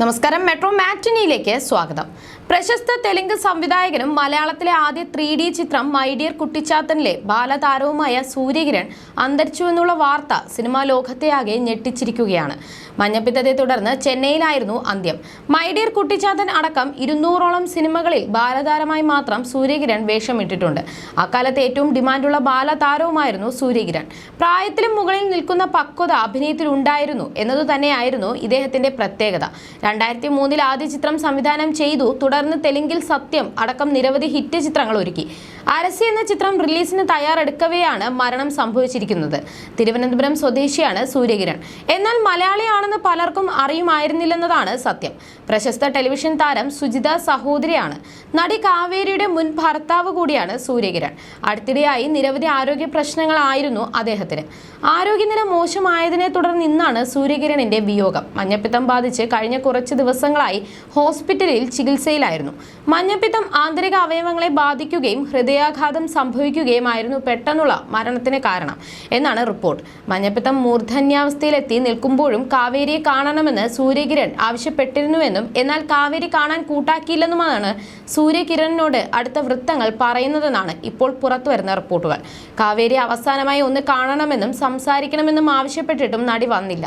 നമസ്കാരം. മെട്രോ മാറ്റിനിയിലേക്ക് സ്വാഗതം. പ്രശസ്ത തെലുങ്ക് സംവിധായകനും മലയാളത്തിലെ ആദ്യ ത്രീ ഡി ചിത്രം മൈഡിയർ കുട്ടിച്ചാത്തനിലെ ബാലതാരവുമായ സൂര്യകിരൺ അന്തരിച്ചു എന്നുള്ള വാർത്ത സിനിമാ ലോകത്തെയാകെ ഞെട്ടിച്ചിരിക്കുകയാണ്. മഞ്ഞപ്പിത്തത്തെ തുടർന്ന് ചെന്നൈയിലായിരുന്നു അന്ത്യം. മൈഡിയർ കുട്ടിച്ചാത്തൻ അടക്കം ഇരുന്നൂറോളം സിനിമകളിൽ ബാലതാരമായി മാത്രം സൂര്യകിരൺ വേഷമിട്ടിട്ടുണ്ട്. അക്കാലത്ത് ഏറ്റവും ഡിമാൻഡുള്ള ബാലതാരവുമായിരുന്നു സൂര്യകിരൺ. പ്രായത്തിലും മുകളിൽ നിൽക്കുന്ന പക്വത അഭിനയത്തിൽ ഉണ്ടായിരുന്നു എന്നതു തന്നെയായിരുന്നു ഇദ്ദേഹത്തിന്റെ പ്രത്യേകത. രണ്ടായിരത്തി മൂന്നിൽ ആദ്യ ചിത്രം സംവിധാനം ചെയ്തു. തുടർന്ന് തെലുങ്കിൽ സത്യം അടക്കം നിരവധി ഹിറ്റ് ചിത്രങ്ങൾ ഒരുക്കി. അരസി എന്ന ചിത്രം റിലീസിന് തയ്യാറെടുക്കവെയാണ് മരണം സംഭവിച്ചിരിക്കുന്നത്. തിരുവനന്തപുരം സ്വദേശിയാണ് സൂര്യകിരൺ. എന്നാൽ മലയാളിയാണെന്ന് പലർക്കും അറിയുമായിരുന്നില്ലെന്നതാണ് സത്യം. പ്രശസ്ത ടെലിവിഷൻ താരം സുജിത സഹോദരിയാണ്. നടി കാവേരിയുടെ മുൻ ഭർത്താവ് കൂടിയാണ് സൂര്യകിരൺ. അടുത്തിടെയായി നിരവധി ആരോഗ്യ പ്രശ്നങ്ങളായിരുന്നു അദ്ദേഹത്തിന്. ആരോഗ്യനില മോശമായതിനെ തുടർന്ന് ഇന്നാണ് സൂര്യകിരണിന്റെ വിയോഗം. മഞ്ഞപ്പിത്തം ബാധിച്ച് കഴിഞ്ഞ കുറച്ച് ദിവസങ്ങളായി ഹോസ്പിറ്റലിൽ ചികിത്സയിലായിരുന്നു. മഞ്ഞപ്പിത്തം ആന്തരിക അവയവങ്ങളെ ബാധിക്കുകയും ഹൃദയാഘാതം സംഭവിക്കുകയുമായിരുന്നു പെട്ടെന്നുള്ള മരണത്തിന് കാരണം എന്നാണ് റിപ്പോർട്ട്. മഞ്ഞപ്പിത്തം മൂർധന്യാവസ്ഥയിലെത്തി നിൽക്കുമ്പോഴും കാവേരിയെ കാണണമെന്ന് സൂര്യകിരൺ ആവശ്യപ്പെട്ടിരുന്നുവെന്നും എന്നാൽ കാവേരി കാണാൻ കൂട്ടാക്കിയില്ലെന്നുമാണ് സൂര്യകിരണിനോട് അടുത്ത വൃത്തങ്ങൾ പറയുന്നതെന്നാണ് ഇപ്പോൾ പുറത്തുവരുന്ന റിപ്പോർട്ടുകൾ. കാവേരി അവസാനമായി ഒന്ന് കാണണമെന്നും സംസാരിക്കണമെന്നും ആവശ്യപ്പെട്ടിട്ടും നടി വന്നില്ല.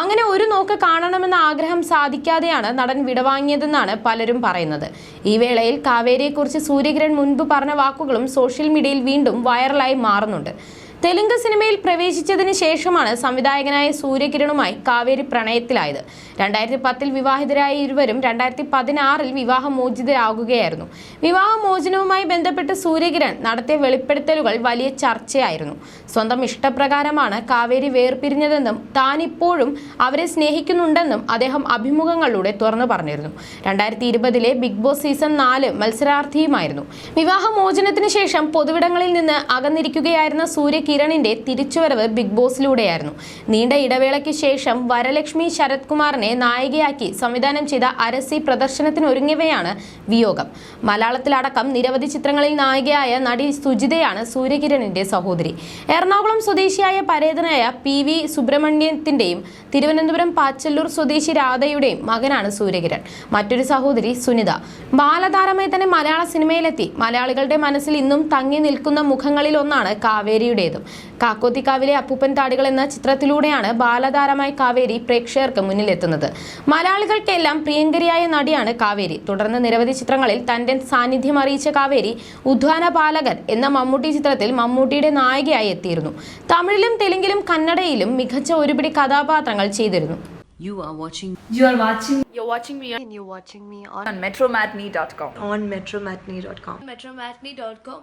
അങ്ങനെ ഒരു നോക്ക് കാണണമെന്ന ആഗ്രഹം സാധിക്കാതെയാണ് നടൻ വിടവാങ്ങിയതെന്നാണ് പലരും പറയുന്നത്. ഈ വേളയിൽ കാവേരിയെക്കുറിച്ച് സൂര്യകിരൺ മുൻപ് പറഞ്ഞ വാക്കുകളും സോഷ്യൽ മീഡിയയിൽ വീണ്ടും വൈറലായി മാറുന്നുണ്ട്. തെലുങ്ക് സിനിമയിൽ പ്രവേശിച്ചതിന് ശേഷമാണ് സംവിധായകനായ സൂര്യകിരണുമായി കാവേരി പ്രണയത്തിലായത്. രണ്ടായിരത്തി പത്തിൽ വിവാഹിതരായ ഇരുവരും രണ്ടായിരത്തി പതിനാറിൽ വിവാഹമോചിതരാകുകയായിരുന്നു. വിവാഹമോചനവുമായി ബന്ധപ്പെട്ട് സൂര്യകിരൺ നടത്തിയ വെളിപ്പെടുത്തലുകൾ വലിയ ചർച്ചയായിരുന്നു. സ്വന്തം ഇഷ്ടപ്രകാരമാണ് കാവേരി വേർപിരിഞ്ഞതെന്നും താനിപ്പോഴും അവരെ സ്നേഹിക്കുന്നുണ്ടെന്നും അദ്ദേഹം അഭിമുഖങ്ങളിലൂടെ തുറന്നു പറഞ്ഞിരുന്നു. രണ്ടായിരത്തി ഇരുപതിലെ ബിഗ് ബോസ് സീസൺ നാല് മത്സരാർത്ഥിയുമായിരുന്നു. വിവാഹമോചനത്തിന് ശേഷം പൊതുവിടങ്ങളിൽ നിന്ന് അകന്നിരിക്കുകയായിരുന്ന സൂര്യകിരണിന്റെ തിരിച്ചുവരവ് ബിഗ് ബോസിലൂടെയായിരുന്നു. നീണ്ട ഇടവേളയ്ക്ക് ശേഷം വരലക്ഷ്മി ശരത് കുമാറിനെ നായികയാക്കി സംവിധാനം ചെയ്ത അരസി പ്രദർശനത്തിന് ഒരുങ്ങിയവയാണ് വിയോഗം. മലയാളത്തിലടക്കം നിരവധി ചിത്രങ്ങളിൽ നായികയായ നടി സുജിതയാണ് സൂര്യകിരണിന്റെ സഹോദരി. എറണാകുളം സ്വദേശിയായ പരേതനായ പി വി സുബ്രഹ്മണ്യത്തിന്റെയും തിരുവനന്തപുരം പാച്ചല്ലൂർ സ്വദേശി രാധയുടെയും മകനാണ് സൂര്യകിരൺ. മറ്റൊരു സഹോദരി സുനിത. ബാലതാരമായി തന്നെ മലയാള സിനിമയിലെത്തി. മലയാളികളുടെ മനസ്സിൽ ഇന്നും തങ്ങി നിൽക്കുന്ന മുഖങ്ങളിൽ ഒന്നാണ് കാവേരിയുടേതും. കാക്കോത്തിക്കാവിലെ അപ്പൂപ്പൻ താടികൾ എന്ന ചിത്രത്തിലൂടെയാണ് ബാലതാരമായി കാവേരി പ്രേക്ഷകർക്ക് മുന്നിലെത്തുന്നത് മലയാളികൾക്കെല്ലാം പ്രിയങ്കരിയായ നടിയാണ് കാവേരി തുടർന്ന് നിരവധി ചിത്രങ്ങളിൽ തന്റെ സാന്നിധ്യം അറിയിച്ച കാവേരി ഉദ്ധാന പാലകൻ എന്ന മമ്മൂട്ടി ചിത്രത്തിൽ മമ്മൂട്ടിയുടെ നായികയായി എത്തിയിരുന്നു തമിഴിലും തെലുങ്കിലും കന്നഡയിലും മികച്ച ഒരുപിടി കഥാപാത്രങ്ങൾ ചെയ്തിരുന്നു You are watching You are watching You're watching me and you're watching me on, on metromatney.com. on metromatney.com. metromatney.com.